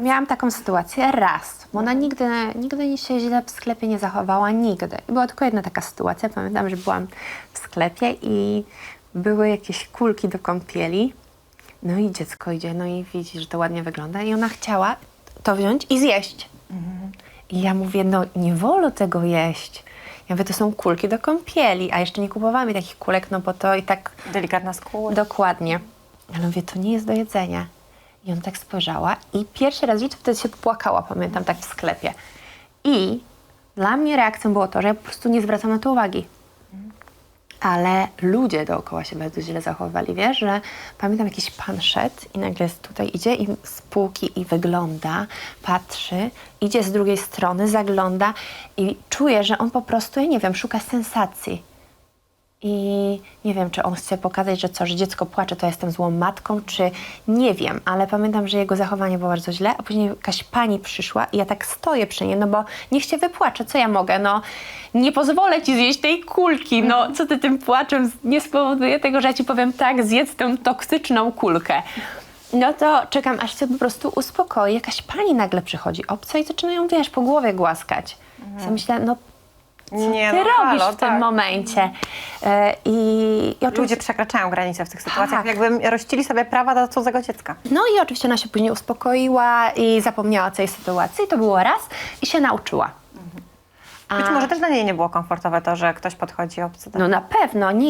Miałam taką sytuację raz, bo ona nigdy, nigdy się źle w sklepie nie zachowała, nigdy. I była tylko jedna taka sytuacja, pamiętam, że byłam w sklepie i były jakieś kulki do kąpieli. No i dziecko idzie, no i widzi, że to ładnie wygląda i ona chciała to wziąć i zjeść. I ja mówię, no nie wolno tego jeść. Ja mówię, to są kulki do kąpieli, a jeszcze nie kupowałam takich kulek, no bo to i tak Delikatna skóra. Dokładnie. Ale mówię, to nie jest do jedzenia. I on tak spojrzała i pierwszy raz w życiu wtedy się płakała, pamiętam, tak w sklepie. I dla mnie reakcją było to, że ja po prostu nie zwracam na to uwagi. Ale ludzie dookoła się bardzo źle zachowywali, wiesz, że pamiętam jakiś pan szedł i nagle tutaj idzie i z półki i wygląda, patrzy, idzie z drugiej strony, zagląda i czuje, że on po prostu, ja nie wiem, szuka sensacji. I nie wiem, czy on chce pokazać, że co, że dziecko płacze, to jestem złą matką, czy nie wiem, ale pamiętam, że jego zachowanie było bardzo źle, a później jakaś pani przyszła i ja tak stoję przy niej, no bo niech się wypłacze, co ja mogę, no nie pozwolę ci zjeść tej kulki, no co ty tym płaczem nie spowoduje tego, że ja ci powiem tak, zjedz tę toksyczną kulkę. No to czekam, aż się po prostu uspokoi. Jakaś pani nagle przychodzi, obca i zaczyna ją, wiesz, po głowie głaskać. Ja myślę, no Nie, ty no, robisz halo, w tym tak. momencie? E, I, i oczywiście, Ludzie przekraczają granice w tych sytuacjach, Tak. jakby rościli sobie prawa do cudzego dziecka. no i oczywiście ona się później uspokoiła i zapomniała o tej sytuacji. To było raz i się nauczyła. Być A- może też dla niej nie było komfortowe to, że ktoś podchodzi obcy. do- No na pewno, nie.